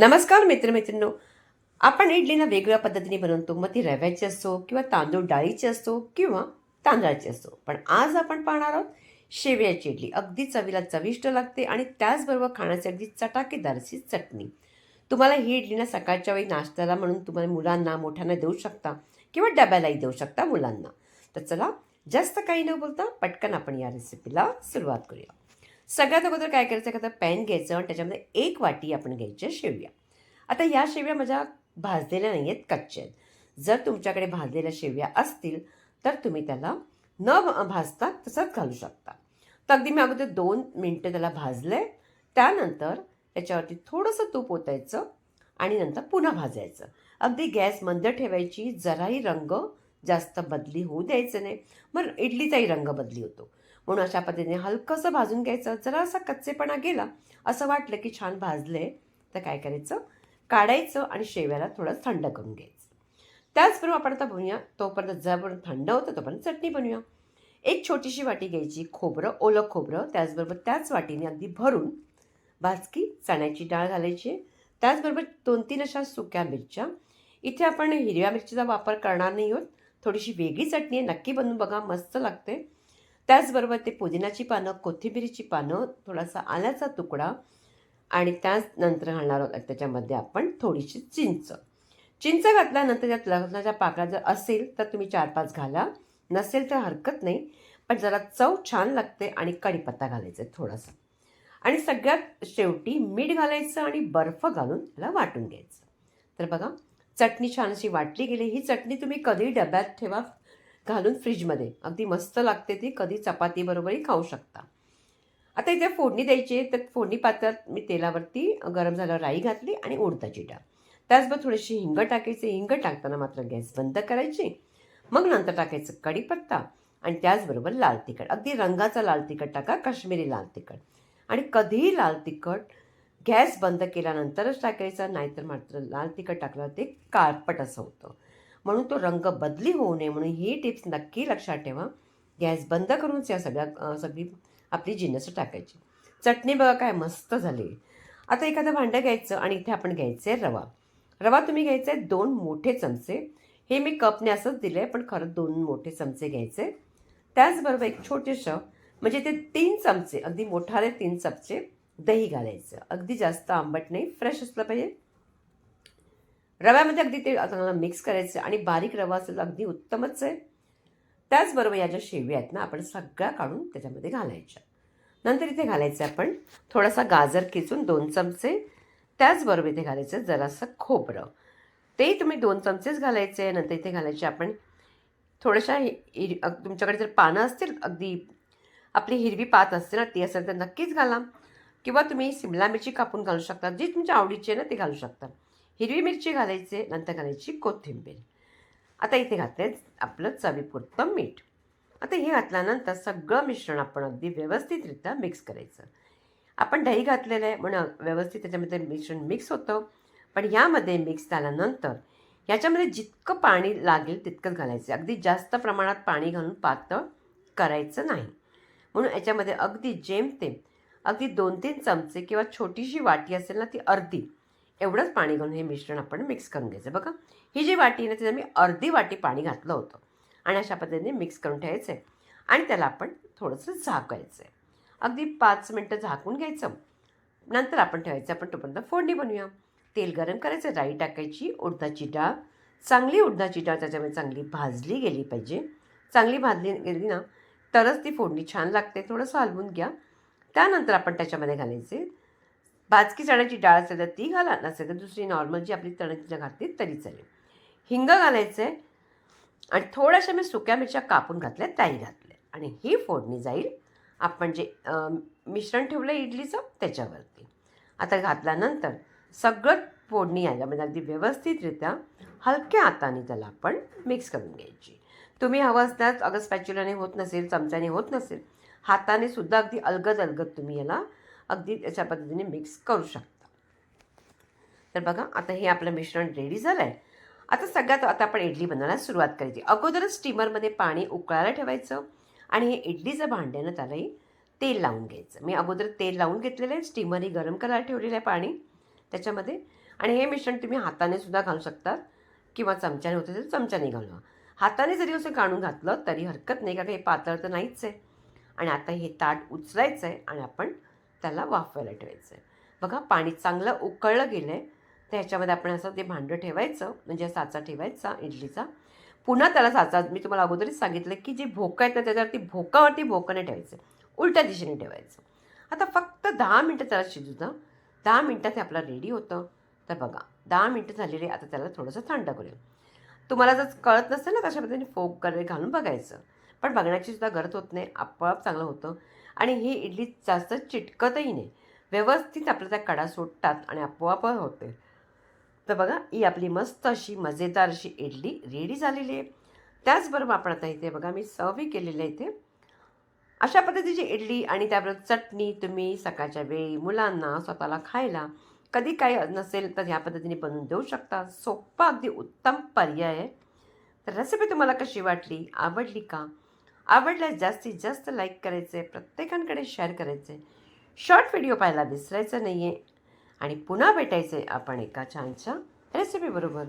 नमस्कार मित्रमैत्रिणींनो. आपण इडलीना वेगवेगळ्या पद्धतीने बनवतो. मग ती रव्याची असो किंवा तांदूळ डाळीची असो किंवा तांदळाची असो. पण आज आपण पाहणार आहोत शेवयाची इडली. अगदी चवीला चविष्ट लागते आणि त्याचबरोबर खाण्याची अगदी चटाकेदारची चटणी. तुम्हाला ही इडली ना सकाळच्या वेळी नाश्त्याला म्हणून तुम्हाला मुलांना मोठ्यांना देऊ शकता किंवा डब्यालाही देऊ शकता मुलांना. तर चला जास्त काही न बोलता पटकन आपण या रेसिपीला सुरुवात करूया. सगळ्यात अगोदर काय करायचं? एखादं पॅन घ्यायचं आणि त्याच्यामध्ये एक वाटी आपण घ्यायच्या शेवया. आता या शेवया माझ्या भाजलेल्या नाही आहेत कच्च्या आहेत. जर तुमच्याकडे भाजलेल्या शेवया असतील तर तुम्ही त्याला न भाजता तसंच घालू शकता. तर अगदी मी अगोदर दोन मिनटं त्याला भाजले त्यानंतर त्याच्यावरती थोडंसं तूप ओतायचं आणि नंतर पुन्हा भाजायचं. अगदी गॅस मंद ठेवायची जराही रंग जास्त बदली होऊ द्यायचं नाही. मग इडलीचाही रंग बदली होतो. म्हणून अशा पद्धतीने हलकंसं भाजून घ्यायचं. जरा असा कच्चेपणा गेला असं वाटलं की छान भाजले तर काय करायचं? काढायचं आणि शेव्याला थोडं थंड करून घ्यायचं. त्याचबरोबर आपण आता बनवूया तोपर्यंत जरपर्यंत थंड होतं तोपर्यंत चटणी बनवूया. एक छोटीशी वाटी घ्यायची खोबरं ओलं खोबरं त्याचबरोबर त्याच वाटीने अगदी भरून भाजकी चण्याची डाळ घालायची. त्याचबरोबर दोन तीन अशा सुक्या मिरच्या. इथे आपण हिरव्या मिरचीचा वापर करणार नाही आहोत. थोडीशी वेगळी चटणी आहे नक्की बनवून बघा मस्त लागते. त्याचबरोबर ते पुदिनाची पानं कोथिंबिरीची पानं थोडासा आल्याचा तुकडा आणि त्याचनंतर घालणार आहोत. त्याच्यामध्ये आपण थोडीशी चिंच. चिंच घातल्यानंतर त्यात लग्नाच्या पाकळ्या जर असेल तर तुम्ही चार पाच घाला. नसेल तर हरकत नाही. पण जरा चव छान लागते आणि कढीपत्ता घालायचा आहे थोडासा. आणि सगळ्यात शेवटी मीठ घालायचं आणि बर्फ घालून त्याला वाटून घ्यायचं. तर बघा चटणी छान अशी वाटली गेली. ही चटणी तुम्ही कधी डब्यात ठेवा. घालून फ्रीजमध्ये. अगदी मस्त लागते ती कधी चपातीबरोबरही खाऊ शकता. आता इथे फोडणी द्यायची आहे तर फोडणी पात्रात मी तेलावरती गरम झाल्यावर राई घातली आणि उडताची डाळ. त्याचबरोबर थोडीशी हिंग टाकायची. हिंग टाकताना मात्र गॅस बंद करायची. मग नंतर टाकायचं कढीपत्ता आणि त्याचबरोबर लाल तिखट. अगदी रंगाचा लाल तिखट टाका काश्मीरी लाल तिखट. आणि कधीही लाल तिखट गॅस बंद केल्यानंतरच टाकायचा नाहीतर मात्र लाल तिखट टाकल्यावर ते काळपट असं होतं. म्हणून तो रंग बदली होऊ नये म्हणून ही टिप्स नक्की लक्षात ठेवा. गॅस बंद करूनच या सगळ्या सगळी आपली जिन्नस टाकायची. चटणी बघा काय मस्त झाली. आता एखादं भांडं घ्यायचं आणि इथे आपण घ्यायचं आहे रवा. रवा तुम्ही घ्यायचा आहे दोन मोठे चमचे. हे मी कपने असंच दिलं आहे पण खरं दोन मोठे चमचे घ्यायचे. त्याचबरोबर एक छोटेसं म्हणजे ते तीन चमचे अगदी मोठाले तीन चमचे दही घालायचं. अगदी जास्त आंबट नाही फ्रेश असलं पाहिजे. रव्यामध्ये अगदी ते चांगलं मिक्स करायचं आणि बारीक रवा असेल अगदी उत्तमच आहे. त्याचबरोबर या ज्या शेवी आहेत ना आपण सगळ्या काढून त्याच्यामध्ये घालायच्या. नंतर इथे घालायचं आपण थोडासा गाजर किचून दोन चमचे. त्याचबरोबर इथे घालायचं जरासं खोबरं. तेही तुम्ही दोन चमचेच घालायचे नंतर इथे घालायचे आपण थोड्याशा हिर अग- तुमच्याकडे जर पानं असतील अगदी आपली हिरवी पात असते ना ती असेल तर नक्कीच घाला. किंवा तुम्ही सिमला मिरची कापून घालू शकता. जी तुमच्या आवडीची आहे ना ती घालू शकता. हिरवी मिरची घालायचे नंतर घालायची कोथिंबीर. आता इथे घातले आपलं चवीपुरतं मीठ. आता हे घातल्यानंतर सगळं मिश्रण आपण अगदी व्यवस्थितरित्या मिक्स करायचं. आपण दही घातलेलं आहे म्हणून व्यवस्थित त्याच्यामध्ये मिश्रण मिक्स होतं. पण यामध्ये मिक्स झाल्यानंतर याच्यामध्ये जितकं पाणी लागेल तितकंच घालायचं. अगदी जास्त प्रमाणात पाणी घालून पातळ करायचं नाही. म्हणून याच्यामध्ये अगदी जेमतेम अगदी दोन तीन चमचे किंवा छोटीशी वाटी असेल ना ती अर्धी एवढंच पाणी घालून हे मिश्रण आपण मिक्स करून घ्यायचं. बघा ही जी वाटी आहे ना त्याला मी अर्धी वाटी पाणी घातलं होतं. आणि अशा पद्धतीने मिक्स करून ठेवायचं आहे आणि त्याला आपण थोडंसं झाकायचं. आहे अगदी पाच मिनटं झाकून घ्यायचं. नंतर आपण ठेवायचं आपण तोपर्यंत फोडणी बनवूया. तेल गरम करायचं राई टाकायची उडदाची डाळ. चांगली उडदाची डाळ त्याच्यामध्ये चांगली भाजली गेली पाहिजे. चांगली भाजली गेली ना तरच ती फोडणी छान लागते. थोडंसं हलवून घ्या. त्यानंतर आपण त्याच्यामध्ये घालायचे भाजकी चण्याची डाळ असेल तर ती घाला नसेल तर दुसरी नॉर्मल जी आपली चण्याची डाळ घातली तरी चालेल. हिंग घालायचं आहे आणि थोड्याशा मी सुक्या मिरच्या कापून घातल्या त्याही घातल्या. आणि ही फोडणी जाईल. आपण जे मिश्रण ठेवलं इडलीचं त्याच्यावरती. आता घातल्यानंतर सगळं फोडणी याच्यामध्ये म्हणजे अगदी व्यवस्थितरित्या हलक्या हाताने त्याला आपण मिक्स करून घ्यायची. तुम्ही हवं असल्यास अगं स्पॅच्युलाने होत नसेल चमच्याने होत नसेल हाताने सुद्धा अगदी अलगद अलगद तुम्ही याला अगदी त्याच्या पद्धतीने मिक्स करू शकता. तर बघा आता हे आपलं मिश्रण रेडी झालं आहे आता सगळ्यात आता आपण इडली बनवायला सुरुवात करायची. अगोदरच स्टीमरमध्ये पाणी उकळायला ठेवायचं आणि हे इडलीचं भांड्यानं त्यालाही तेल लावून घ्यायचं. मी अगोदर तेल लावून घेतलेलं आहे स्टीमरही गरम करायला ठेवलेलं आहे पाणी त्याच्यामध्ये. आणि हे मिश्रण तुम्ही हाताने सुद्धा घालू शकतात किंवा चमच्याने होते तर चमच्याने घालवा. हाताने जरी असं काढून घातलं तरी हरकत नाही कारण हे पातळ तर नाहीच आहे. आणि आता हे ताट उचलायचं आहे आणि आपण त्याला वाफवायला ठेवायचं. आहे बघा पाणी चांगलं उकळलं गेलं आहे तर ह्याच्यामध्ये आपण असं ते भांडं ठेवायचं म्हणजे साचा ठेवायचा इडलीचा. पुन्हा त्याला साचा मी तुम्हाला अगोदरच सांगितलं की जे भोकं आहेत ना त्याच्यावरती भोकावरती भोकं ठेवायचं. उलट्या दिशेने ठेवायचं. आता फक्त दहा मिनटं त्याला शिजू दहा मिनटात हे आपलं रेडी होतं. तर बघा दहा मिनटं झालेली आता त्याला थोडंसं थंड करूया. तुम्हाला जर कळत नसेल ना तशा पद्धतीने फोक वगैरे घालून बघायचं पण बघण्याची सुद्धा गरज होत नाही आपोआप चांगलं होतं. आणि ही इडली जास्त चिटकतही नाही. व्यवस्थित आपला त्या कडा सुटतात आणि आपोआप होते. तर बघा ही आपली मस्त अशी मजेदार अशी इडली रेडी झालेली आहे. त्याचबरोबर आपण आता इथे बघा मी सर्वही केलेलं आहे इथे. अशा पद्धतीची इडली आणि त्याबरोबर चटणी तुम्ही सकाळच्या वेळी मुलांना स्वतःला खायला कधी काही नसेल तर ह्या पद्धतीने बनवून देऊ शकता. सोप्पा अगदी उत्तम पर्याय आहे. तर रेसिपी तुम्हाला कशी वाटली? आवडली का? आवडल्यास जास्तीत जास्त लाईक करायचे प्रत्येकांकडे शेअर करायचे. शॉर्ट व्हिडिओ पाहायला विसरायचं नाही आहे आणि पुन्हा भेटायचे आपण एका छानशा रेसिपीबरोबर